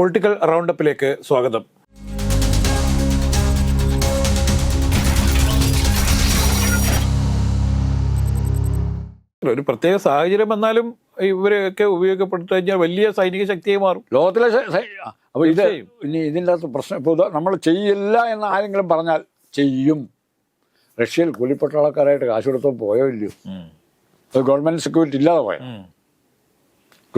Political റൗണ്ടപ്പിലേക്ക് സ്വാഗതം. ഒരു പ്രത്യേക സാഹചര്യം വന്നാലും ഇവരെയൊക്കെ ഉപയോഗപ്പെടുത്തി കഴിഞ്ഞാൽ വലിയ സൈനിക ശക്തിയായി മാറും. ലോകത്തിലെ അപ്പോൾ ഇത്. ഇനി ഇതിന്റെ അകത്ത് പ്രശ്നം ഇപ്പോൾ നമ്മൾ ചെയ്യില്ല എന്ന് ആരെങ്കിലും പറഞ്ഞാൽ ചെയ്യും. റഷ്യയിൽ കൂലിപ്പട്ടാളക്കാരായിട്ട് കാശ് കൊടുത്തോ പോയോ ഇല്ലയോ? അത് ഗവൺമെന്റ് സെക്യൂരിറ്റി ഇല്ലാതെ പോയോ?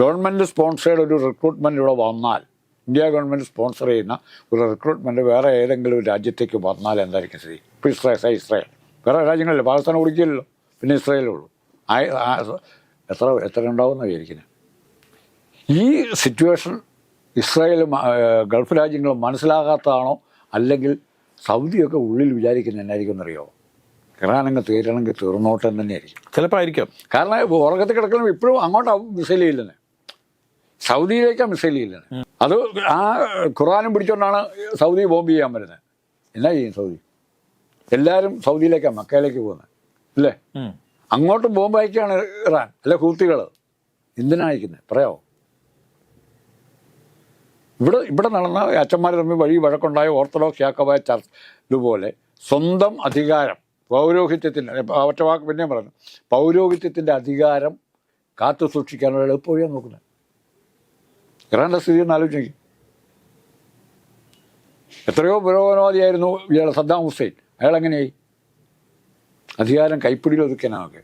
ഗവൺമെന്റ് സ്പോൺസേഡ് ഒരു റിക്രൂട്ട്മെന്റ് ഇവിടെ വന്നാൽ ഇന്ത്യ ഗവൺമെന്റ് സ്പോൺസർ ചെയ്യുന്ന ഒരു റിക്രൂട്ട്മെന്റ് വേറെ ഏതെങ്കിലും രാജ്യത്തേക്ക് വന്നാൽ എന്തായിരിക്കും സ്ഥിതി? ഇപ്പോൾ ഇസ്രായേൽ സൈ ഇസ്രായേൽ. വേറെ രാജ്യങ്ങളില്ല? പാകിസ്ഥാൻ കുടിക്കില്ലല്ലോ പിന്നെ ഇസ്രായേലേ ഉള്ളൂ. എത്ര എത്ര ഉണ്ടാവുമെന്ന് വിചാരിക്കുന്നത് ഈ സിറ്റുവേഷൻ ഇസ്രായേലും ഗൾഫ് രാജ്യങ്ങളും മനസ്സിലാകാത്തതാണോ? അല്ലെങ്കിൽ സൗദിയൊക്കെ ഉള്ളിൽ വിചാരിക്കുന്ന എന്നായിരിക്കും എന്നറിയോ? ഇറാനങ്ങ് തീരണമെങ്കിൽ തീർന്നോട്ടം തന്നെയായിരിക്കും. ചിലപ്പോൾ ആയിരിക്കും. കാരണം ഉറക്കത്തിൽ കിടക്കണം ഇപ്പോഴും അങ്ങോട്ട് മിസൈൽ ചെയ്യില്ലെന്ന് സൗദിയിലേക്കാണ് മിസൈൽ ചെയ്യില്ലെന്ന് അത് ആ ഖുറാനും പിടിച്ചുകൊണ്ടാണ് സൗദി ബോംബ് ചെയ്യാൻ വരുന്നത് എന്നാ ചെയ്യും സൗദി? എല്ലാവരും സൗദിയിലേക്കാണ് മക്കയിലേക്ക് പോകുന്നത് അല്ലേ? അങ്ങോട്ട് ബോംബ് അയക്കുകയാണ് ഇറാൻ അല്ലെ ഹൂത്തികൾ. എന്തിനാ അയക്കുന്നത് പറയാമോ ഇവിടെ ഇവിടെ നടന്ന അച്ഛന്മാർ തമ്മിൽ വഴി വഴക്കുണ്ടായ ഓർത്തഡോക്സ് യാക്കോബായ ചർച്ച് ഇതുപോലെ സ്വന്തം അധികാരം പൗരോഹിത്യത്തിന്റെ ഒറ്റ വാക്ക് പിന്നെയും പറഞ്ഞു. പൗരോഹിത്യത്തിന്റെ അധികാരം കാത്തു സൂക്ഷിക്കാനുള്ള എളുപ്പമാണ് നോക്കുന്നത് ഇറാന്റെ സ്ഥിതി ഒന്ന് ആലോചിക്കും എത്രയോ പുരോഗമനവാദിയായിരുന്നു ഇയാൾ സദ്ദാം ഹുസൈൻ. അയാൾ എങ്ങനെയായി? അധികാരം കൈപ്പിടിയിൽ ഒതുക്കാനൊക്കെ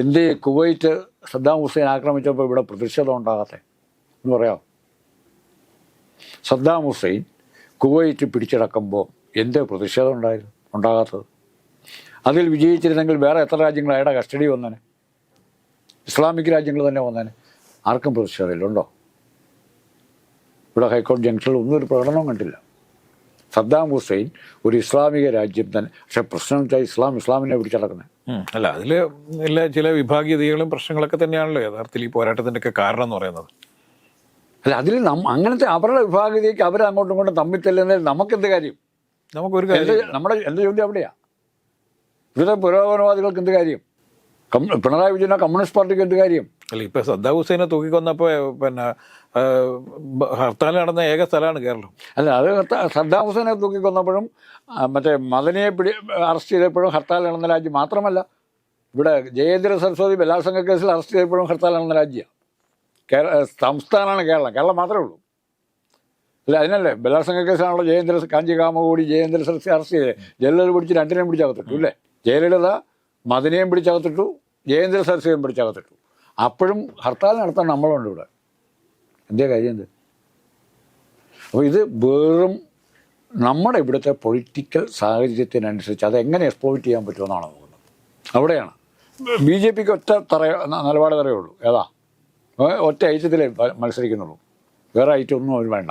എന്തേ കുവൈറ്റ് സദ്ദാം ഹുസൈൻ ആക്രമിച്ചപ്പോൾ ഇവിടെ പ്രതിഷേധം ഉണ്ടാകാത്തെ? എന്ന് പറയാം സദ്ദാം ഹുസൈൻ കുവൈറ്റ് പിടിച്ചടക്കുമ്പോൾ എന്തേ പ്രതിഷേധം ഉണ്ടായിരുന്നു? ഉണ്ടാകാത്തത്? അതിൽ വിജയിച്ചിരുന്നെങ്കിൽ വേറെ എത്ര രാജ്യങ്ങൾ അയാളുടെ കസ്റ്റഡി വന്നേനെ? ഇസ്ലാമിക് രാജ്യങ്ങൾ തന്നെ വന്നേനെ? ആർക്കും പ്രതിഷേധമില്ല ഉണ്ടോ? ഇവിടെ ഹൈക്കോടതി ജംഗ്ഷനിൽ ഒന്നും ഒരു പ്രകടനവും കണ്ടില്ല. സദ്ദാം ഹുസൈൻ ഒരു ഇസ്ലാമിക രാജ്യം തന്നെ. പക്ഷെ പ്രശ്നം വെച്ചാൽ ഇസ്ലാം ഇസ്ലാമിനെ പിടിച്ചടക്കുന്നത് അല്ല അതിൽ എല്ലാ ചില വിഭാഗീയതകളും പ്രശ്നങ്ങളൊക്കെ തന്നെയാണല്ലോ യഥാർത്ഥത്തിൽ ഈ പോരാട്ടത്തിന്റെ ഒക്കെ കാരണം എന്ന് പറയുന്നത്. അല്ല അതിൽ അങ്ങനത്തെ അവരുടെ വിഭാഗീയതയ്ക്ക് അവർ അങ്ങോട്ടും ഇങ്ങോട്ടും തമ്മിൽ തല്ലുന്നതിൽ നമുക്കെന്ത് കാര്യം? നമുക്കൊരു കാര്യം. നമ്മുടെ എന്റെ ചോദ്യം അവിടെയാണ് ഇവിടുത്തെ പുരോഗമനവാദികൾക്ക് എന്ത് കാര്യം? പിണറായി വിജയനോ കമ്മ്യൂണിസ്റ്റ് പാർട്ടിക്ക് എന്ത് കാര്യം? അല്ല ഇപ്പൊ സദ്ദാം ഹുസൈനെ തൂക്കിക്കൊന്നപ്പോ പിന്നെ ഹർത്താൽ നടന്ന ഏക സ്ഥലമാണ് കേരളം. അല്ല അത് സദ്ദാ ഹുസൈനെ തൂക്കിക്കൊന്നപ്പോഴും മറ്റേ മദനിയെ പിടി അറസ്റ്റ് ചെയ്തപ്പോഴും ഹർത്താൽ നടന്ന രാജ്യം മാത്രമല്ല ഇവിടെ ജയേന്ദ്ര സരസ്വതി ബലാത്സംഗ കേസിൽ അറസ്റ്റ് ചെയ്തപ്പോഴും ഹർത്താൽ നടന്ന രാജ്യമാണ് കേരള സംസ്ഥാനമാണ് കേരളം കേരളം മാത്രമേ ഉള്ളൂ. അല്ല അതിനല്ലേ ബലാത്സംഗ കേസിലാണല്ലോ ജയേന്ദ്ര കാഞ്ചി കാമകൂടി ജയേന്ദ്ര സരസ്വതി അറസ്റ്റ് ചെയ്തത്. ജയിലിൽ പിടിച്ച് രണ്ടിനെയും പിടിച്ചകത്തിട്ടു അല്ലേ ജയലളിത മദനെയും പിടിച്ചകത്തിട്ടു ജയേന്ദ്ര സരസ്വതിയും പിടിച്ചകത്തിട്ടു അപ്പോഴും ഹർത്താൽ നടത്താൻ നമ്മളുണ്ട് ഇവിടെ. എന്തേ കാര്യം എന്ത് അപ്പോൾ ഇത് വെറും നമ്മുടെ ഇവിടുത്തെ പൊളിറ്റിക്കൽ സാഹചര്യത്തിനനുസരിച്ച് എങ്ങനെ എക്സ്പ്ലോയിറ്റ് ചെയ്യാൻ പറ്റുമെന്നാണ് നോക്കുന്നത്. അവിടെയാണ്. ബി ജെ പിക്ക് ഒറ്റ തറ നിലപാട് തറയേ ഉള്ളൂ. ഏതാ? ഒറ്റ ഐറ്റത്തിലേ മത്സരിക്കുന്നുള്ളൂ. വേറെ ഐറ്റം ഒന്നും അവർ വേണ്ട.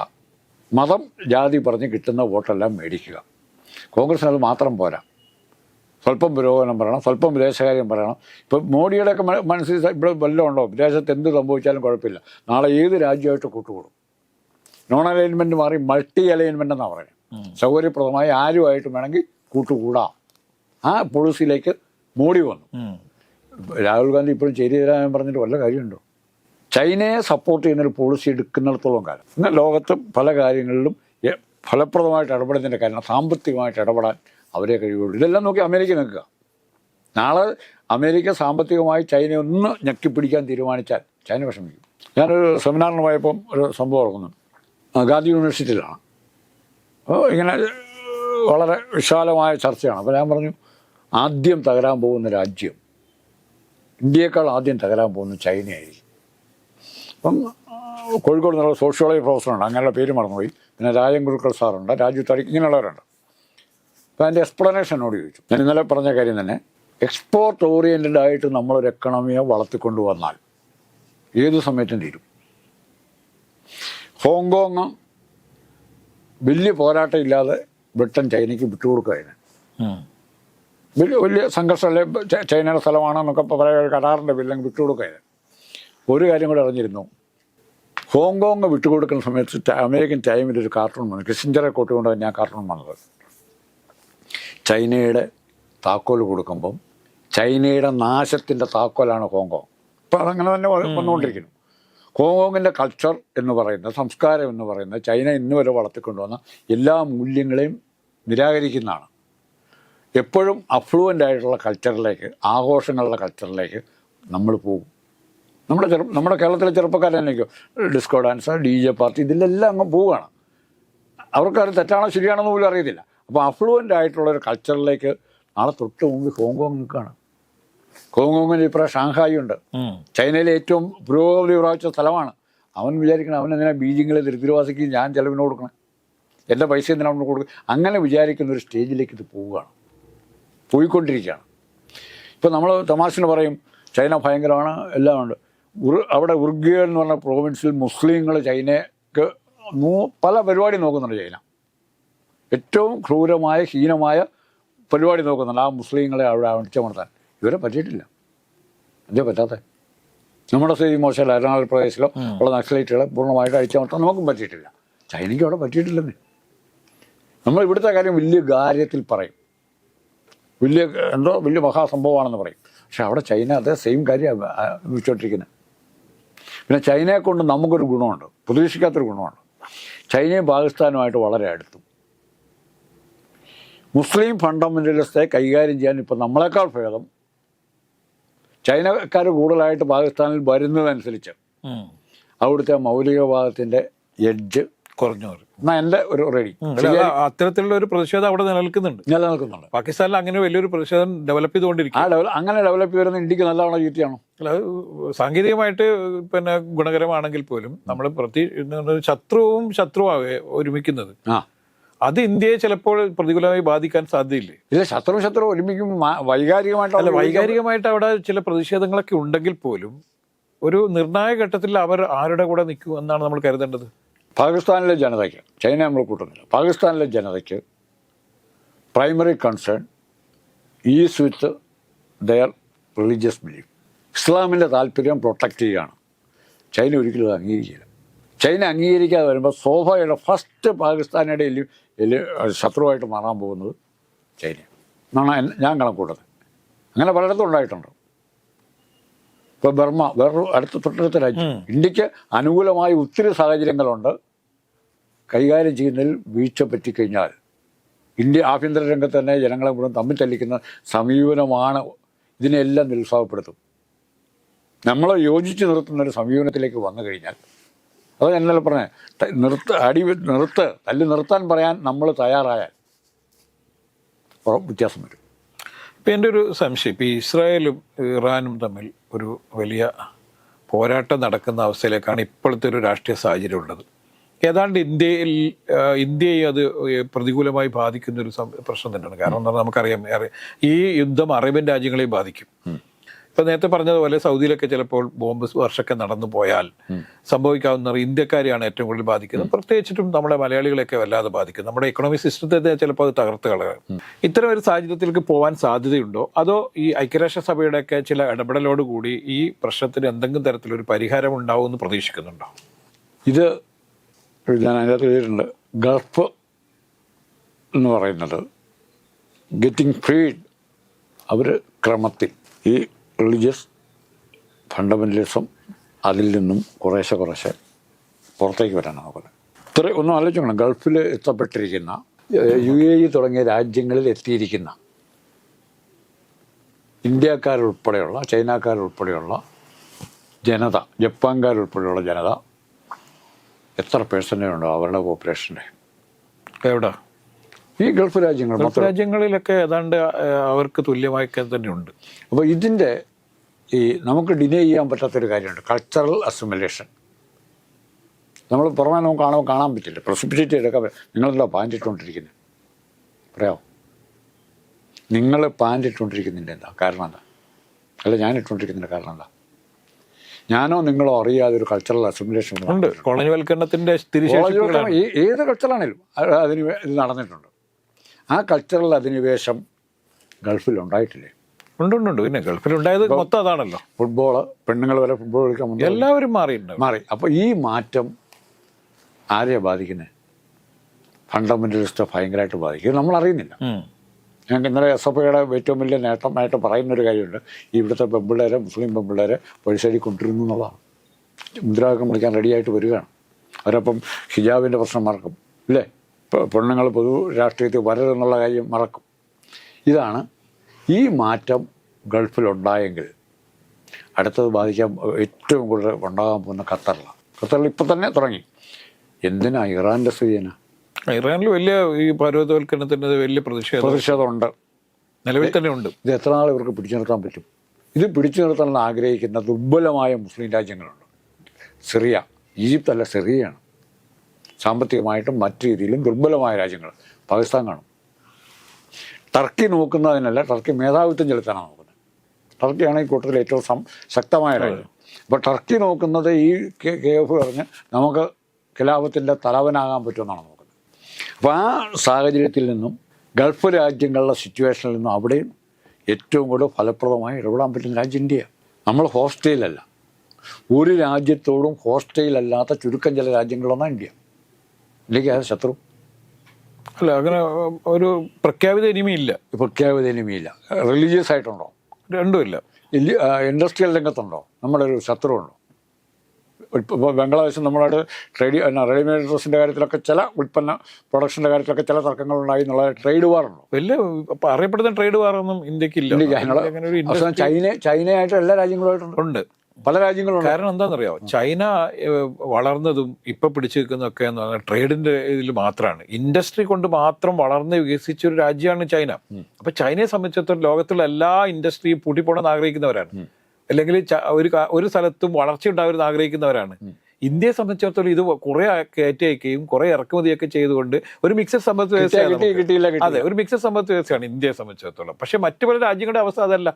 മതം ജാതി പറഞ്ഞ് കിട്ടുന്ന വോട്ടെല്ലാം മേടിക്കുക. കോൺഗ്രസിന് അത് മാത്രം പോരാ. സ്വല്പം പുരോഗമനം പറയണം സ്വല്പം വിദേശകാര്യം പറയണം. ഇപ്പം മോഡിയുടെ ഒക്കെ മനസ്സിൽ ഇവിടെ വല്ലതും ഉണ്ടോ? വിദേശത്ത് എന്ത് സംഭവിച്ചാലും കുഴപ്പമില്ല. നാളെ ഏത് രാജ്യമായിട്ട് കൂട്ടുകൂടും? നോൺ അലൈൻമെന്റ് മാറി മൾട്ടി അലൈൻമെന്റ് എന്നാണ് പറയുന്നത്. സൗകര്യപ്രദമായി ആരുമായിട്ടും വേണമെങ്കിൽ കൂട്ടുകൂടാം. ആ പോളിസിയിലേക്ക് മോഡി വന്നു. രാഹുൽ ഗാന്ധി ഇപ്പോഴും ചേരി തരാൻ പറഞ്ഞിട്ട് വല്ല കാര്യമുണ്ടോ? ചൈനയെ സപ്പോർട്ട് ചെയ്യുന്നൊരു പോളിസി എടുക്കുന്നിടത്തോളം കാലം. ഇന്ന് ലോകത്ത് പല കാര്യങ്ങളിലും ഫലപ്രദമായിട്ട് ഇടപെടുന്നതിന്റെ കാരണം സാമ്പത്തികമായിട്ട് ഇടപെടാൻ അവരെ കഴിവുള്ളൂ. ഇതെല്ലാം നോക്കി അമേരിക്ക നിൽക്കുക നാളെ അമേരിക്ക സാമ്പത്തികമായി ചൈനയെ ഒന്ന് ഞെക്കിപ്പിടിക്കാൻ തീരുമാനിച്ചാൽ ചൈന വിഷമിക്കും. ഞാനൊരു സെമിനാറിന് പോയപ്പം ഒരു സംഭവം ഓർക്കുന്നു. ഗാന്ധി യൂണിവേഴ്സിറ്റിയിലാണ്. അപ്പോൾ ഇങ്ങനെ വളരെ വിശാലമായ ചർച്ചയാണ്. അപ്പോൾ ഞാൻ പറഞ്ഞു ആദ്യം തകരാൻ പോകുന്ന രാജ്യം ഇന്ത്യയേക്കാൾ ആദ്യം തകരാൻ പോകുന്ന ചൈനയായിരിക്കും. അപ്പം കോഴിക്കോട് നിന്നുള്ള സോഷ്യോളജി പ്രൊഫസറുണ്ട് അങ്ങനെയുള്ള പേര് മറന്നുപോയി. പിന്നെ രാജൻ ഗുരുക്കൾ സാറുണ്ട് രാജു തടി ഇങ്ങനെയുള്ളവരുണ്ട്. അപ്പോൾ അതിന്റെ എക്സ്പ്ലനേഷൻ എന്നോട് ചോദിച്ചു. ഞാൻ ഇന്നലെ പറഞ്ഞ കാര്യം തന്നെ എക്സ്പോർട്ട് ഓറിയന്റഡ് ആയിട്ട് നമ്മളൊരു എക്കണോമിയെ വളർത്തിക്കൊണ്ട് വന്നാൽ ഏത് സമയത്തും തീരും. ഹോങ്കോങ് വലിയ പോരാട്ടം ഇല്ലാതെ ബ്രിട്ടൻ ചൈനയ്ക്ക് വിട്ടുകൊടുക്കുകയാണ്. വലിയ വലിയ സംഘർഷമല്ലേ ചൈനയുടെ സ്ഥലമാണെന്നൊക്കെ പറയുക ഒരു കരാറിന്റെ ബില്ലെങ്കിൽ വിട്ടുകൊടുക്കുകയാണ് ഒരു കാര്യം കൂടെ അറിഞ്ഞിരുന്നു. ഹോങ്കോങ് വിട്ടുകൊടുക്കുന്ന സമയത്ത് അമേരിക്കൻ ടൈമിൽ ഒരു കാർട്ടൂൺ വന്നു. കിസിഞ്ചറെ കൂട്ടുകൊണ്ട് ഞാൻ കാർട്ടൂൺ വന്നത്. ചൈനയുടെ താക്കോൽ കൊടുക്കുമ്പം ചൈനയുടെ നാശത്തിന്റെ താക്കോലാണ് ഹോങ്കോങ്. ഇപ്പം അതങ്ങനെ തന്നെ വന്നുകൊണ്ടിരിക്കുന്നു. ഹോങ്കോങ്ങിന്റെ കൾച്ചർ എന്ന് പറയുന്ന സംസ്കാരം എന്ന് പറയുന്ന ചൈന ഇന്ന് വരെ വളർത്തിക്കൊണ്ടുവന്ന എല്ലാ മൂല്യങ്ങളെയും നിരാകരിക്കുന്നതാണ്. എപ്പോഴും അഫ്ലുവന്റ് ആയിട്ടുള്ള കൾച്ചറിലേക്ക് ആഘോഷങ്ങളുടെ കൾച്ചറിലേക്ക് നമ്മൾ പോകും. നമ്മുടെ ചെറു നമ്മുടെ കേരളത്തിലെ ചെറുപ്പക്കാരനായിരിക്കും disco dance D J party ഇതിലെല്ലാം അങ്ങ് പോവുകയാണ്. അവർക്കത് തെറ്റാണോ ശരിയാണോ എന്ന് പോലും അറിയത്തില്ല. അപ്പോൾ അഫ്ലുവന്റ് ആയിട്ടുള്ള ഒരു കൾച്ചറിലേക്ക് നാളെ തൊട്ട് മുമ്പ് ഹോങ്കോങ് നിൽക്കുകയാണ്. ഹോങ്കോങ്ങിന് ഇപ്പോൾ ഷാങ്ഹായി ഉണ്ട്. ചൈനയിലെ ഏറ്റവും പുരോഗതി പ്രാപിച്ച സ്ഥലമാണ്. അവൻ വിചാരിക്കണം അവൻ എന്തിനാ ബീജിങ്ങിലെ ദരിദ്രവാസിക്ക് ഞാൻ ചിലവിന് കൊടുക്കണം? എന്റെ പൈസ എന്തിനാ അവന് കൊടുക്കുക അങ്ങനെ വിചാരിക്കുന്ന ഒരു സ്റ്റേജിലേക്ക് ഇത് പോവുകയാണ്. പോയിക്കൊണ്ടിരിക്കുകയാണ്. ഇപ്പോൾ നമ്മൾ തമാശന് പറയും ചൈന ഭയങ്കരമാണ് എല്ലാം ഉണ്ട്. ഉർ അവിടെ ഉർഗിയ എന്ന് പറഞ്ഞ പ്രോവിൻസിൽ മുസ്ലിങ്ങൾ ചൈനക്ക് നൂ പല പരിപാടി നോക്കുന്നുണ്ട് ചൈന. ഏറ്റവും ക്രൂരമായ ഹീനമായ പരിപാടി നോക്കുന്നുണ്ട്. ആ മുസ്ലിങ്ങളെ അവിടെ അടിച്ചമർത്താൻ. ഇവരെ പറ്റിയിട്ടില്ല. എന്തേ പറ്റാത്ത. നമ്മുടെ സ്ഥിതി മോശമല്ല അരുണാചൽ പ്രദേശിലോ ഉള്ള നക്സലൈറ്റുകളെ പൂർണമായിട്ട് അടിച്ചമർത്താൻ നമുക്കും പറ്റിയിട്ടില്ല. ചൈനയ്ക്ക് അവിടെ പറ്റിയിട്ടില്ലെന്ന്. നമ്മൾ ഇവിടുത്തെ കാര്യം വലിയ കാര്യത്തിൽ പറയും. വലിയ എന്തോ വലിയ മഹാസംഭവമാണെന്ന് പറയും. പക്ഷെ അവിടെ ചൈന അതേ സെയിം കാര്യമാണ് വെച്ചോണ്ടിരിക്കുന്നത് പിന്നെ ചൈനയെ കൊണ്ട് നമുക്കൊരു ഗുണമുണ്ട്. പ്രതീക്ഷിക്കാത്തൊരു ഗുണമുണ്ട്. ചൈനയും പാകിസ്ഥാനുമായിട്ട് വളരെ അടുത്തു. മുസ്ലിം ഫണ്ടമെന്റലിസ്റ്റെ കൈകാര്യം ചെയ്യാൻ ഇപ്പം നമ്മളെക്കാൾ ഭേദം ചൈനക്കാർ കൂടുതലായിട്ട് പാകിസ്ഥാനിൽ വരുന്നതനുസരിച്ച്. അവിടുത്തെ മൗലികവാദത്തിന്റെ എഡ്ജ് കുറഞ്ഞു എന്റെ ഒരു റെഡി. അത്തരത്തിലുള്ള ഒരു പ്രതിഷേധം അവിടെ നിലനിൽക്കുന്നുണ്ട്. നിലനിൽക്കുന്നുണ്ട്. പാകിസ്ഥാനിൽ അങ്ങനെ വലിയൊരു പ്രതിഷേധം ഡെവലപ്പ് ആ ചെയ്തുകൊണ്ടിരിക്കും ഡെവലപ്പ് അങ്ങനെ ഡെവലപ്പ് വരുന്ന ഇന്ത്യയ്ക്ക് നല്ലവണ്ണം ചീറ്റിയാണോ അല്ല, സാങ്കേതികമായിട്ട് പിന്നെ ഗുണകരമാണെങ്കിൽ പോലും നമ്മൾ പ്രതി ശത്രുവും ശത്രുവാകെ ഒരുമിക്കുന്നത്. ആ. അത് ഇന്ത്യയെ ചിലപ്പോൾ പ്രതികൂലമായി ബാധിക്കാൻ സാധ്യതയില്ലേ? ഇല്ല ശത്രു ശത്രു ഒരുമിക്കും വൈകാരികമായിട്ട് അല്ല വൈകാരികമായിട്ട് അവിടെ ചില പ്രതിഷേധങ്ങളൊക്കെ ഉണ്ടെങ്കിൽ പോലും ഒരു നിർണായക ഘട്ടത്തിൽ അവർ ആരുടെ കൂടെ നിൽക്കും എന്നാണ് നമ്മൾ കരുതേണ്ടത്? പാകിസ്ഥാനിലെ ജനതയ്ക്ക് ചൈന നമ്മൾ കൂട്ടുന്നില്ല. പാകിസ്ഥാനിലെ ജനതയ്ക്ക് primary concern is with their religious belief ഇസ്ലാമിന്റെ താല്പര്യം പ്രൊട്ടക്റ്റ് ചെയ്യുകയാണ്. ചൈന ഒരിക്കലും അത് അംഗീകരിക്കില്ല. ചൈന അംഗീകരിക്കാതെ വരുമ്പോൾ സ്വാഭാവികമായിട്ട് ഫസ്റ്റ് പാകിസ്ഥാനിയുടെ ശത്രുവായിട്ട് മാറാൻ പോകുന്നത് ചൈന. എന്നാണ് ഞാൻ കണക്കൂട്ടത്. അങ്ങനെ പലയിടത്തും ഉണ്ടായിട്ടുണ്ട്. ഇപ്പോൾ ബർമ്മ വേറൊരു അടുത്ത തൊട്ടടുത്ത രാജ്യം. ഇന്ത്യയ്ക്ക് അനുകൂലമായ ഒത്തിരി സാഹചര്യങ്ങളുണ്ട്. കൈകാര്യം ചെയ്യുന്നതിൽ വീഴ്ച പറ്റിക്കഴിഞ്ഞാൽ ഇന്ത്യ ആഭ്യന്തര രംഗത്ത് തന്നെ ജനങ്ങളെ മുഴുവൻ തമ്മിൽ തല്ലിക്കുന്ന സമീപനമാണ് ഇതിനെല്ലാം നിരുത്സാഹപ്പെടുത്തും. നമ്മളെ യോജിച്ച് നിർത്തുന്ന ഒരു സമീപനത്തിലേക്ക് വന്നു കഴിഞ്ഞാൽ അത് എന്നല്ല പറഞ്ഞേ നിർത്ത് അടി നിർത്ത് തല്ലി നിർത്താൻ പറയാൻ നമ്മൾ തയ്യാറായാൽ വ്യത്യാസം വരും. ഇപ്പം എന്റെ ഒരു സംശയം ഇപ്പം ഇസ്രായേലും ഇറാനും തമ്മിൽ ഒരു വലിയ പോരാട്ടം നടക്കുന്ന അവസ്ഥയിലേക്കാണ് ഇപ്പോഴത്തെ ഒരു രാഷ്ട്രീയ സാഹചര്യം ഉള്ളത്. ഏതാണ്ട് ഇന്ത്യയിൽ ഇന്ത്യയെ അത് പ്രതികൂലമായി ബാധിക്കുന്ന ഒരു പ്രശ്നം തന്നെയാണ്. കാരണം എന്ന് പറഞ്ഞാൽ നമുക്കറിയാം ഈ യുദ്ധം അറേബ്യൻ രാജ്യങ്ങളെ ബാധിക്കും. ഇപ്പൊ നേരത്തെ പറഞ്ഞതുപോലെ സൗദിയിലൊക്കെ ചിലപ്പോൾ ബോംബ് വർഷമൊക്കെ നടന്നു പോയാൽ സംഭവിക്കാവുന്ന ഇന്ത്യക്കാരെയാണ് ഏറ്റവും കൂടുതൽ ബാധിക്കുന്നത്. പ്രത്യേകിച്ചിട്ടും നമ്മുടെ മലയാളികളെയൊക്കെ വല്ലാതെ ബാധിക്കും നമ്മുടെ എക്കണോമിക് സിസ്റ്റത്തെ ചിലപ്പോൾ അത് തകർത്ത് കളയാം. ഇത്തരം ഒരു സാഹചര്യത്തിലേക്ക് പോകാൻ സാധ്യതയുണ്ടോ? അതോ ഈ ഐക്യരാഷ്ട്ര സഭയുടെയൊക്കെ ചില ഇടപെടലോടുകൂടി ഈ പ്രശ്നത്തിന് എന്തെങ്കിലും തരത്തിലൊരു പരിഹാരം ഉണ്ടാവും എന്ന് പ്രതീക്ഷിക്കുന്നുണ്ടോ? ഇത് ഞാൻ അതിനകത്ത് എഴുതിയിട്ടുണ്ട്. ഗൾഫ് എന്ന് പറയുന്നത് ഗെറ്റിംഗ് ഫ്രീഡ് അവർ ക്രമത്തിൽ ഈ റിലീജിയസ് ഫണ്ടമെന്റലിസം അതിൽ നിന്നും കുറേശ്ശെ കുറേശ്ശെ പുറത്തേക്ക് വരാൻ നോക്കുന്നത് ഇത്ര ഒന്നും ആലോചിക്കണം. ഗൾഫിൽ എത്തപ്പെട്ടിരിക്കുന്ന യു എ ഇ തുടങ്ങിയ രാജ്യങ്ങളിൽ എത്തിയിരിക്കുന്ന ഇന്ത്യക്കാരുൾപ്പെടെയുള്ള ചൈനക്കാരുൾപ്പെടെയുള്ള ജനത ജപ്പാൻകാരുൾപ്പെടെയുള്ള ജനത എത്ര പേഴ്സന്റേജ് ഉണ്ടോ അവരുടെ പോപ്പുലേഷന്റെ? എവിടെ? ഈ ഗൾഫ് രാജ്യങ്ങൾ ഗൾഫ് രാജ്യങ്ങളിലൊക്കെ ഏതാണ്ട് അവർക്ക് തുല്യമായൊക്കെ തന്നെയുണ്ട്. അപ്പോൾ ഇതിന്റെ ഈ നമുക്ക് ഡിനേ ചെയ്യാൻ പറ്റാത്തൊരു കാര്യമുണ്ട്. കൾച്ചറൽ അസിമുലേഷൻ നമ്മൾ പുറമേ നമുക്ക് കാണാൻ കാണാൻ പറ്റില്ല. പ്രസിപ്പിറ്റേറ്റ് എടുക്കാൻ നിങ്ങളെന്താ പാന്റ് ഇട്ടുകൊണ്ടിരിക്കുന്നത് പറയാമോ നിങ്ങൾ പാന്റ് ഇട്ടുകൊണ്ടിരിക്കുന്നതിന്റെ എന്താ? കാരണം എന്താ? അല്ല ഞാൻ ഇട്ടുകൊണ്ടിരിക്കുന്നതിന്റെ കാരണം എന്താ? ഞാനോ നിങ്ങളോ അറിയാതെ ഒരു കൾച്ചറൽ അസിമുലേഷൻ ഉണ്ട്. കോളനിവൽക്കരണത്തിന്റെ ഏത് കൾച്ചറാണേലും അത് അതിന് ഇത് നടന്നിട്ടുണ്ട്. ആ കൾച്ചറൽ അധിനിവേശം ഗൾഫിൽ ഉണ്ടായിട്ടില്ലേ? ഉണ്ടുണ്ട് ഉണ്ട് ഉണ്ട് പിന്നെ ഗൾഫിൽ ഉണ്ടായത് മൊത്തം അതാണല്ലോ. ഫുട്ബോൾ പെണ്ണുങ്ങൾ വരെ ഫുട്ബോൾ കളിക്കാൻ എല്ലാവരും മാറിയിട്ടുണ്ട്. മാറി. അപ്പോൾ ഈ മാറ്റം ആരെയാണ് ബാധിക്കുന്നത് ഫണ്ടമെന്റലിസ്റ്റ് ഭയങ്കരമായിട്ട് ബാധിക്കും. നമ്മൾ അറിയുന്നില്ല. ഞങ്ങൾക്ക് ഇന്നലെ എസ് എഫ് ഐയുടെ ഏറ്റവും വലിയ നേട്ടമായിട്ട് പറയുന്നൊരു കാര്യമുണ്ട്. ഇവിടുത്തെ പെമ്പിള്ളേരെ മുസ്ലിം പെമ്പിള്ളേരെ വഴിസൈഡിൽ കൊണ്ടിരുന്നു എന്നുള്ളതാണ്. മുദ്രാവാക്യം വിളിക്കാൻ റെഡിയായിട്ട് വരികയാണ്. അവരപ്പം ഹിജാബിന്റെ പ്രശ്നം മറക്കും. ഇല്ലേ? പെണ്ണുങ്ങൾ പൊതു രാഷ്ട്രീയത്തിൽ വരരുന്നുള്ള കാര്യം മറക്കും. ഇതാണ് ഈ മാറ്റം ഗൾഫിലുണ്ടായെങ്കിൽ അടുത്തത് ബാധിക്കാൻ ഏറ്റവും കൂടുതൽ ഉണ്ടാകാൻ പോകുന്ന ഖത്തറിലാണ് ഖത്തറിൽ ഇപ്പം തന്നെ തുടങ്ങി. എന്തിനാ ഇറാന്റെ സ്ഥിതിന ഇറാനിൽ വലിയ ഈ പർവതവൽക്കരണത്തിന്റെ വലിയ പ്രതിഷേധം. പ്രതിഷേധമുണ്ട്. നിലവിൽ തന്നെ ഉണ്ട്. ഇത് എത്ര നാൾ ഇവർക്ക് പിടിച്ചു നിർത്താൻ പറ്റും? ഇത് പിടിച്ചു നിർത്താൻ ആഗ്രഹിക്കുന്ന ദുർബലമായ മുസ്ലിം രാജ്യങ്ങളുണ്ട്. സിറിയ ഈജിപ്തല്ല സിറിയയാണ്. സാമ്പത്തികമായിട്ടും മറ്റു രീതിയിലും ദുർബലമായ രാജ്യങ്ങൾ. പാകിസ്ഥാൻ കാണും. ടർക്കി നോക്കുന്നതിനല്ല ടർക്കി മേധാവിത്വം ചെലുത്താനാണ് നോക്കുന്നത്. ടർക്കിയാണ് ഈ കൂട്ടത്തിൽ ഏറ്റവും സം ശക്തമായ രാജ്യം. അപ്പോൾ ടർക്കി നോക്കുന്നത് ഈ കെ- കെ എഫ് പറഞ്ഞ് നമുക്ക് ഖിലാഫത്തിന്റെ തലവനാകാൻ പറ്റുമെന്നാണ് നോക്കുന്നത്. അപ്പോൾ ആ സാഹചര്യത്തിൽ നിന്നും ഗൾഫ് രാജ്യങ്ങളുടെ സിറ്റുവേഷനിൽ നിന്നും അവിടെയും ഏറ്റവും കൂടുതൽ ഫലപ്രദമായി ഇടപെടാൻ പറ്റുന്ന രാജ്യം ഇന്ത്യ. നമ്മൾ ഹോസ്റ്റയിലല്ല. ഒരു രാജ്യത്തോടും ഹോസ്റ്റയിലല്ലാത്ത ചുരുക്കം ചില രാജ്യങ്ങളൊന്നാണ് ഇന്ത്യ. ഇന്ത്യയ്ക്ക് അത് ശത്രു. അല്ല അങ്ങനെ ഒരു പ്രഖ്യാപിത ഇനിമയില്ല പ്രഖ്യാപിത ഇനിമിയില്ല റിലീജിയസ് ആയിട്ടുണ്ടോ? രണ്ടുമില്ല ഇൻഡസ്ട്രിയൽ രംഗത്തുണ്ടോ? നമ്മുടെ ഒരു ശത്രുവുണ്ടോ ഇപ്പോൾ ബംഗ്ലാദേശ് നമ്മളോട് ട്രേഡ് റെഡിമെയ്ഡ് ഡ്രസ്സിന്റെ കാര്യത്തിലൊക്കെ ചില ഉൽപ്പന്ന പ്രൊഡക്ഷന്റെ കാര്യത്തിലൊക്കെ ചില തർക്കങ്ങളുണ്ടായി എന്നുള്ള ട്രേഡ് വാറുണ്ടോ വലിയ അറിയപ്പെടുന്ന ട്രേഡ് വാറൊന്നും ഇന്ത്യക്കില്ല ചൈന ചൈനയായിട്ട് എല്ലാ രാജ്യങ്ങളുമായിട്ടുണ്ട് ഉണ്ട്. പല രാജ്യങ്ങളുണ്ട് കാരണം എന്താണെന്നറിയോ? ചൈന വളർന്നതും ഇപ്പൊ പിടിച്ചു നിൽക്കുന്നതൊക്കെ എന്ന് പറഞ്ഞാൽ ട്രേഡിന്റെ ഇതിൽ മാത്രമാണ് ഇൻഡസ്ട്രി കൊണ്ട് മാത്രം വളർന്ന് വികസിച്ച ഒരു രാജ്യമാണ് ചൈന. അപ്പൊ ചൈനയെ സംബന്ധിച്ചിടത്തോളം ലോകത്തുള്ള എല്ലാ ഇൻഡസ്ട്രിയും പൂട്ടിപ്പോണെന്ന് ആഗ്രഹിക്കുന്നവരാണ്. അല്ലെങ്കിൽ ഒരു ഒരു സ്ഥലത്തും വളർച്ച ഉണ്ടാവരുന്ന് ആഗ്രഹിക്കുന്നവരാണ്. ഇന്ത്യയെ സംബന്ധിച്ചിടത്തോളം ഇത് കുറെ കയറ്റി അയക്കുകയും കുറെ ഇറക്കുമതിയൊക്കെ ചെയ്തുകൊണ്ട് ഒരു മിക്സഡ് സമ്പദ് വ്യവസ്ഥയാണ് അതെ ഒരു മിക്സഡ് സമ്പദ് വ്യവസ്ഥയാണ് ഇന്ത്യയെ സംബന്ധിച്ചിടത്തോളം. പക്ഷെ മറ്റു പല രാജ്യങ്ങളുടെ അവസ്ഥ അതല്ല.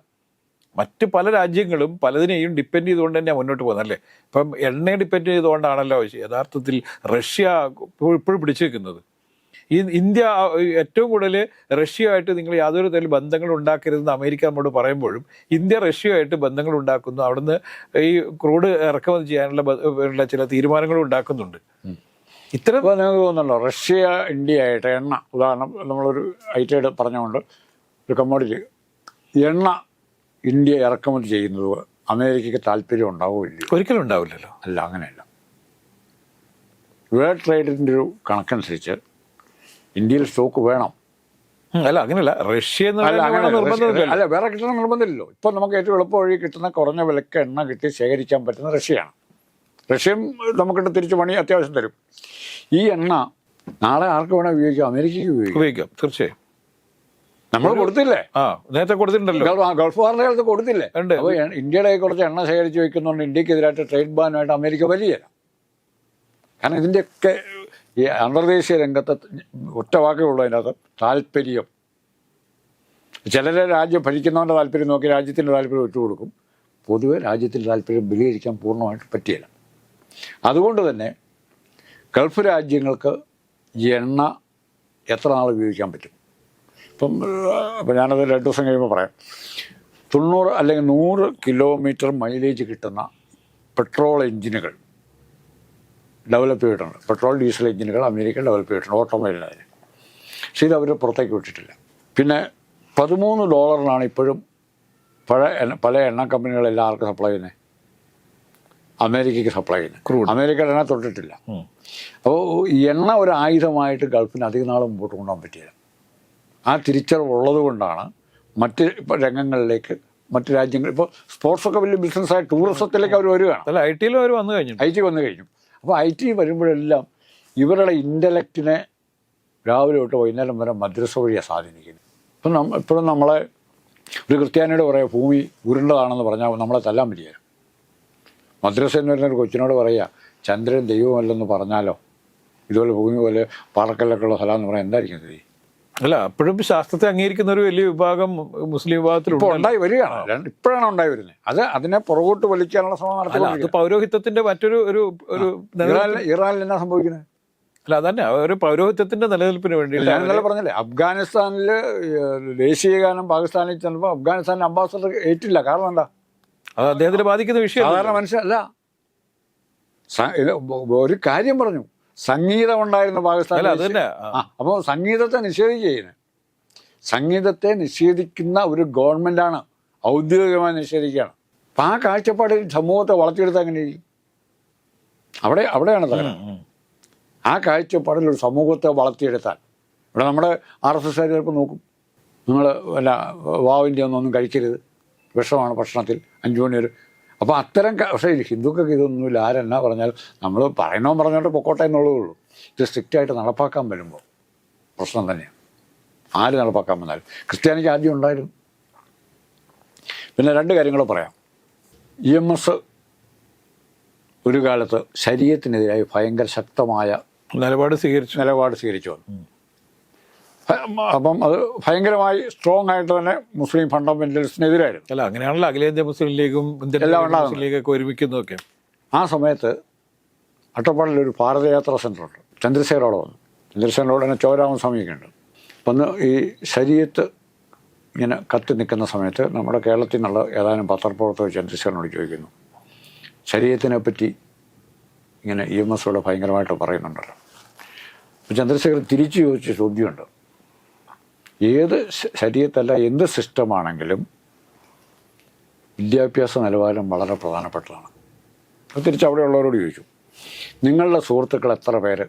മറ്റ് പല രാജ്യങ്ങളും പലതിനെയും ഡിപ്പെൻഡ് ചെയ്തുകൊണ്ട് തന്നെ മുന്നോട്ട് പോകുന്നത് അല്ലേ? ഇപ്പം എണ്ണയെ ഡിപ്പെൻഡ് ചെയ്തുകൊണ്ടാണല്ലോ യഥാർത്ഥത്തിൽ റഷ്യ ഇപ്പോഴും പിടിച്ചു നിൽക്കുന്നത് ഈ ഇന്ത്യ ഏറ്റവും കൂടുതൽ റഷ്യയുമായിട്ട് നിങ്ങൾ യാതൊരു തരം ബന്ധങ്ങൾ ഉണ്ടാക്കരുതെന്ന് അമേരിക്ക നമ്മോട് പറയുമ്പോഴും ഇന്ത്യ റഷ്യയുമായിട്ട് ബന്ധങ്ങൾ ഉണ്ടാക്കുന്നു. അവിടുന്ന് ഈ ക്രൂഡ് ഇറക്കുമതി ചെയ്യാനുള്ള ചില തീരുമാനങ്ങളും ഉണ്ടാക്കുന്നുണ്ട്. ഇത്ര തോന്നുന്നുണ്ടോ റഷ്യ ഇന്ത്യ ആയിട്ട് എണ്ണ ഉദാഹരണം നമ്മളൊരു ഐറ്റഡ് പറഞ്ഞുകൊണ്ട് ഒരു കമ്മോഡിറ്റി എണ്ണ ഇന്ത്യ ഇറക്കുമതി ചെയ്യുന്നത് അമേരിക്കയ്ക്ക് താല്പര്യം ഉണ്ടാവില്ല ഒരിക്കലും ഉണ്ടാവില്ലല്ലോ. അല്ല അങ്ങനെയല്ല. വേൾഡ് ട്രേഡിന്റെ ഒരു കണക്കനുസരിച്ച് ഇന്ത്യയിൽ സ്റ്റോക്ക് വേണം. അല്ല അങ്ങനെയല്ല. റഷ്യ അല്ല വേറെ കിട്ടണം നിർബന്ധമില്ലല്ലോ. ഇപ്പം നമുക്ക് ഏറ്റവും എളുപ്പ വഴി കിട്ടുന്ന കുറഞ്ഞ വിലക്ക് എണ്ണ കിട്ടി ശേഖരിക്കാൻ പറ്റുന്ന റഷ്യയാണ്. റഷ്യയും നമുക്കിട്ട് തിരിച്ചു പണി അത്യാവശ്യം തരും. ഈ എണ്ണ നാളെ ആർക്ക് വേണം ഉപയോഗിക്കാം? അമേരിക്കയ്ക്ക് ഉപയോഗിക്കാം. ഉപയോഗിക്കാം തീർച്ചയായും. നമ്മൾ കൊടുത്തില്ലേ? ആ നേരത്തെ കൊടുത്തിട്ടുണ്ടല്ലോ. ഗൾഫ് വാറിന്റെ കാലത്ത് കൊടുത്തില്ലേ. അപ്പോൾ ഇന്ത്യയുടെ കുറച്ച് എണ്ണ ശേഖരിച്ച് വെക്കുന്നതുകൊണ്ട് ഇന്ത്യക്കെതിരായിട്ട് ട്രേഡ് ബാനുമായിട്ട് അമേരിക്ക വലിയ. കാരണം ഇതിന്റെയൊക്കെ ഈ അന്തർദേശീയ രംഗത്ത് ഒറ്റ വാക്കേ ഉള്ളൂ അതിനകത്ത് താല്പര്യം. ചിലരെ രാജ്യം ഭരിക്കുന്നവന്റെ താല്പര്യം നോക്കി രാജ്യത്തിന്റെ താല്പര്യം വിട്ടുകൊടുക്കും പൊതുവെ രാജ്യത്തിന്റെ താല്പര്യം വിലയിരിക്കാൻ പൂർണമായിട്ട് പറ്റിയില്ല അതുകൊണ്ട് തന്നെ ഗൾഫ് രാജ്യങ്ങൾക്ക് എണ്ണ എത്ര നാൾ ഉപയോഗിക്കാൻ പറ്റും? ഇപ്പം അപ്പം ഞാനത് രണ്ട് ദിവസം കഴിയുമ്പോൾ പറയാം. തൊണ്ണൂറ് അല്ലെങ്കിൽ നൂറ് കിലോമീറ്റർ മൈലേജ് കിട്ടുന്ന പെട്രോൾ എഞ്ചിനുകൾ ഡെവലപ്പ് ചെയ്തിട്ടുണ്ട്. പെട്രോൾ ഡീസൽ എഞ്ചിനുകൾ അമേരിക്ക ഡെവലപ്പ് ചെയ്തിട്ടുണ്ട് ഓട്ടോമൊബൈലിനായി പക്ഷേ ഇത് അവർ പുറത്തേക്ക് വിട്ടിട്ടില്ല. പിന്നെ പതിമൂന്ന് ഡോളറിനാണ് ഇപ്പോഴും പഴ എണ്ണ പല എണ്ണ കമ്പനികൾ എല്ലാവർക്കും സപ്ലൈ ചെയ്യുന്നത് അമേരിക്കയ്ക്ക് സപ്ലൈ ചെയ്യുന്നത് ക്രൂഡ് അമേരിക്കയുടെ എണ്ണ തൊട്ടിട്ടില്ല. അപ്പോൾ ഈ എണ്ണ ഒരു ആയുധമായിട്ട് ഗൾഫിന് അധിക നാൾ മുമ്പോട്ട് കൊണ്ടുപോകാൻ പറ്റിയില്ല ആ തിരിച്ചറിവുള്ളത് കൊണ്ടാണ് മറ്റ് രംഗങ്ങളിലേക്ക് മറ്റ് രാജ്യങ്ങൾ ഇപ്പോൾ സ്പോർട്സൊക്കെ വലിയ ബിസിനസ്സായി ടൂറിസത്തിലേക്ക് അവർ വരികയാണ്. അല്ല ഐ ടിയിലും അവർ വന്നു കഴിഞ്ഞു ഐ ടി വന്നു കഴിഞ്ഞു. അപ്പോൾ ഐ ടി വരുമ്പോഴെല്ലാം ഇവരുടെ ഇന്റലക്റ്റിനെ രാവിലെ തൊട്ട് വൈകുന്നേരം വരെ മദ്രസ വഴിയാണ് സ്വാധീനിക്കുന്നത്. ഇപ്പം നമ്മ ഇപ്പോഴും നമ്മളെ ഒരു ക്രിസ്ത്യാനിയുടെ പറയുക ഭൂമി ഉരുണ്ടതാണെന്ന് പറഞ്ഞാൽ നമ്മളെ തല്ലാൻ പറ്റിയായിരുന്നു മദ്രസ എന്ന് പറയുന്ന ഒരു കൊച്ചിനോട് പറയുക ചന്ദ്രൻ ദൈവമല്ലെന്ന് പറഞ്ഞാലോ? ഇതുപോലെ ഭൂമി പോലെ പാറക്കല്ലൊക്കെ ഉള്ള സ്ഥലം എന്ന് പറയാൻ എന്തായിരിക്കും സ്ഥിതി? അല്ല അപ്പോഴും ശാസ്ത്രത്തെ അംഗീകരിക്കുന്ന ഒരു വലിയ വിഭാഗം മുസ്ലിം ഇപ്പോൾ വിഭാഗത്തിലുണ്ട് ഉണ്ടായി വരികയാണ്. ഇപ്പോഴാണ് ഉണ്ടായി വരുന്നത്. അത് അതിനെ പുറകോട്ട് വലിക്കാനുള്ള ശ്രമം അത് പൗരോഹിത്വത്തിന്റെ പൗരോഹിത്യത്തിന്റെ മറ്റൊരു ഒരു ഒരു ഇറാനിൽ എന്നാ സംഭവിക്കുന്നത്? അല്ല അതന്നെ ഒരു പൗരോഹിത്യത്തിന്റെ നിലനിൽപ്പിന് വേണ്ടി ഞാൻ ഇന്നലെ പറഞ്ഞില്ലേ അഫ്ഗാനിസ്ഥാനിൽ ദേശീയ ഗാനം പാകിസ്ഥാനിൽ ചെന്നപ്പോൾ അഫ്ഗാനിസ്ഥാൻ അംബാസഡർ ഏറ്റില്ല. കാരണം എന്താ? അത് അദ്ദേഹത്തിന് ബാധിക്കുന്ന വിഷയം സാധാരണ മനുഷ്യല്ല ഒരു കാര്യം പറഞ്ഞു. സംഗീതം ഉണ്ടായിരുന്നു പാകിസ്ഥാൻ അപ്പോൾ സംഗീതത്തെ നിഷേധിക്കുകയാണ്. സംഗീതത്തെ നിഷേധിക്കുന്ന ഒരു ഗവൺമെന്റാണ് ഔദ്യോഗികമായി നിഷേധിക്കുകയാണ്. അപ്പം ആ കാഴ്ചപ്പാടിൽ സമൂഹത്തെ വളർത്തിയെടുത്താൽ അങ്ങനെ അവിടെ അവിടെയാണ് തകരം ആ കാഴ്ചപ്പാടിൽ ഒരു സമൂഹത്തെ വളർത്തിയെടുത്താൽ. ഇവിടെ നമ്മുടെ ആർ എസ് എസ് ചിലപ്പോൾ നോക്കും. നിങ്ങൾ വല്ല വാവിന്റെ ഒന്നും കഴിക്കരുത്. വിഷമാണ് ഭക്ഷണത്തിൽ. അഞ്ചു മണി വരെ അപ്പോൾ അത്തരം പക്ഷേ ഹിന്ദുക്കൾക്ക് ഇതൊന്നുമില്ല. ആരെന്നാ പറഞ്ഞാൽ നമ്മൾ പറയണോ പറഞ്ഞോട്ട് പൊക്കോട്ടെ എന്നുള്ളതേ ഉള്ളൂ ഇത് സ്ട്രിക്റ്റായിട്ട് നടപ്പാക്കാൻ വരുമ്പോൾ പ്രശ്നം തന്നെയാണ് ആര് നടപ്പാക്കാൻ വന്നാലും. ക്രിസ്ത്യാനിക്ക് ആദ്യം ഉണ്ടായിരുന്നു പിന്നെ രണ്ട് കാര്യങ്ങൾ പറയാം. ഇ എം എസ് ഒരു കാലത്ത് ശരീരത്തിനെതിരായി ഭയങ്കര ശക്തമായ നിലപാട് സ്വീകരിച്ചു. നിലപാട് സ്വീകരിച്ചു അപ്പം അത് ഭയങ്കരമായി സ്ട്രോങ് ആയിട്ട് തന്നെ മുസ്ലിം ഫണ്ടമെന്റലിസ്റ്റിനെതിരായിരുന്നു അല്ല അങ്ങനെയാണല്ലോ അഖിലേന്ത്യാ മുസ്ലിം ലീഗും ഇന്ത്യൻ മുസ്ലിം. ലീഗൊക്കെ ഒരുമിക്കുന്നതൊക്കെ. ആ സമയത്ത് അട്ടപ്പാടിലൊരു ഭാരതയാത്രാ സെന്ററുണ്ട് ഉണ്ട് അവിടെ വന്നു. ചന്ദ്രശേഖരോട് തന്നെ ചോരാമസ്വാമിയൊക്കെ ഉണ്ട് വന്ന് ഈ ശരീരത്ത് ഇങ്ങനെ കത്തി നിൽക്കുന്ന സമയത്ത് നമ്മുടെ കേരളത്തിൽ നിന്നുള്ള ഏതാനും പത്രപ്രവർത്തകർ ചന്ദ്രശേഖരനോട് ചോദിക്കുന്നു. ശരീരത്തിനെ പറ്റി ഇങ്ങനെ ഇ എം എസ് ഇവിടെ ഭയങ്കരമായിട്ട് പറയുന്നുണ്ടല്ലോ. അപ്പോൾ ചന്ദ്രശേഖരൻ തിരിച്ചു ചോദിച്ച ചോദ്യമുണ്ട്. ഏത് ശരീരത്തല്ല എന്ത് സിസ്റ്റമാണെങ്കിലും വിദ്യാഭ്യാസ നിലവാരം വളരെ പ്രധാനപ്പെട്ടതാണ്. അത് തിരിച്ച് അവിടെയുള്ളവരോട് ചോദിച്ചു നിങ്ങളുടെ സുഹൃത്തുക്കൾ എത്ര പേര്?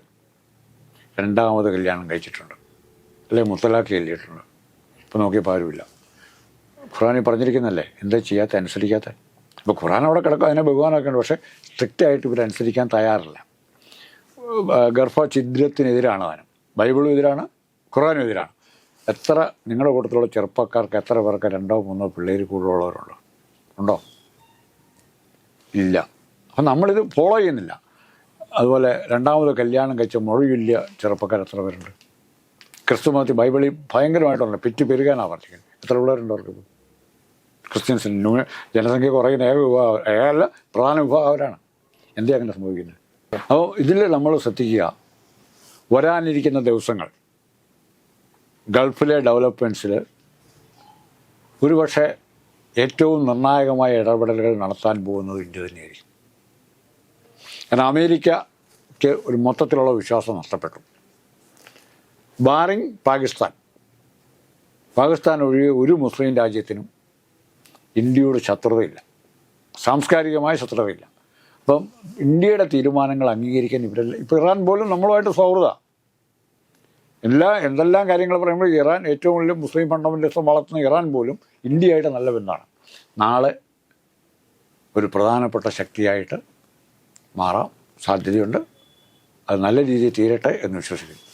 രണ്ടാമത് കല്യാണം കഴിച്ചിട്ടുണ്ട്. അല്ലെ മുത്തലാഖ് ചൊല്ലിയിട്ടുണ്ട് ഇപ്പോൾ നോക്കിയപ്പോൾ ആരുമില്ല. ഖുറാനിൽ പറഞ്ഞിരിക്കുന്നല്ലേ എന്താ ചെയ്യാത്ത അനുസരിക്കാത്ത? ഇപ്പോൾ ഖുറാൻ അവിടെ കിടക്കും അതിനെ ബഹുമാനമൊക്കെ ഉണ്ട് പക്ഷേ സ്ട്രിക്റ്റ് ആയിട്ട് ഇവർ അനുസരിക്കാൻ തയ്യാറില്ല. ഗർഭഛിദ്രത്തിനെതിരാണ് താനും ബൈബിളും എതിരാണ് ഖുറാനും എതിരാണ്. എത്ര നിങ്ങളുടെ കൂട്ടത്തിലുള്ള ചെറുപ്പക്കാർക്ക് എത്ര പേർക്ക് രണ്ടോ മൂന്നോ പിള്ളേർ കൂടുതലുള്ളവരുണ്ട്? ഉണ്ടോ? ഇല്ല. അപ്പം നമ്മളിത് ഫോളോ ചെയ്യുന്നില്ല. അതുപോലെ രണ്ടാമത് കല്യാണം കഴിച്ച മൊഴിയില്ല ചെറുപ്പക്കാർ എത്ര പേരുണ്ട്? ക്രിസ്തുമതത്തിൽ ബൈബിളിൽ ഭയങ്കരമായിട്ടുണ്ട് പിറ്റ് പെരുകാനാണ് പറഞ്ഞിരിക്കുന്നത്. എത്ര പിള്ളേരുണ്ട് അവർക്ക്? ക്രിസ്ത്യൻസിന് ന്യൂ- ജനസംഖ്യ കുറയുന്ന ഏക വിഭാഗം ഏകല്ല പ്രധാന വിഭാഗം അവരാണ് എന്തേ അങ്ങനെ സംഭവിക്കുന്നത്? അപ്പോൾ ഇതിൽ നമ്മൾ ശ്രദ്ധിക്കുക. വരാനിരിക്കുന്ന ദിവസങ്ങൾ. ഗൾഫിലെ ഡെവലപ്മെന്റ്സിൽ ഒരുപക്ഷെ ഏറ്റവും നിർണായകമായ ഇടപെടലുകൾ നടത്താൻ പോകുന്നത് ഇന്ത്യ തന്നെയായിരിക്കും. കാരണം അമേരിക്കയ്ക്ക് ഒരു മൊത്തത്തിലുള്ള വിശ്വാസം നഷ്ടപ്പെട്ടു. ബാറിങ് പാകിസ്ഥാൻ. പാകിസ്ഥാൻ ഒഴികെ ഒരു മുസ്ലിം രാജ്യത്തിനും ഇന്ത്യയുടെ ശത്രുതയില്ല. സാംസ്കാരികമായ ശത്രുതയില്ല. അപ്പം ഇന്ത്യയുടെ തീരുമാനങ്ങൾ അംഗീകരിക്കാൻ ഇവരെല്ലാം ഇപ്പോൾ ഇറാൻ പോലും നമ്മളുമായിട്ട് സൗഹൃദ എല്ലാ എന്തെല്ലാം കാര്യങ്ങൾ പറയുമ്പോൾ ഇറാൻ ഏറ്റവും കൂടുതൽ മുസ്ലിം ഫണ്ടമെന്റലിസം വളർത്തുന്ന ഇറാൻ പോലും ഇന്ത്യയായിട്ട് നല്ല ബന്ധമാണ്. നാളെ ഒരു പ്രധാനപ്പെട്ട ശക്തിയായിട്ട് മാറാം. സാധ്യതയുണ്ട്. അത് നല്ല രീതിയിൽ തീരട്ടെ എന്ന് വിശ്വസിക്കുന്നു.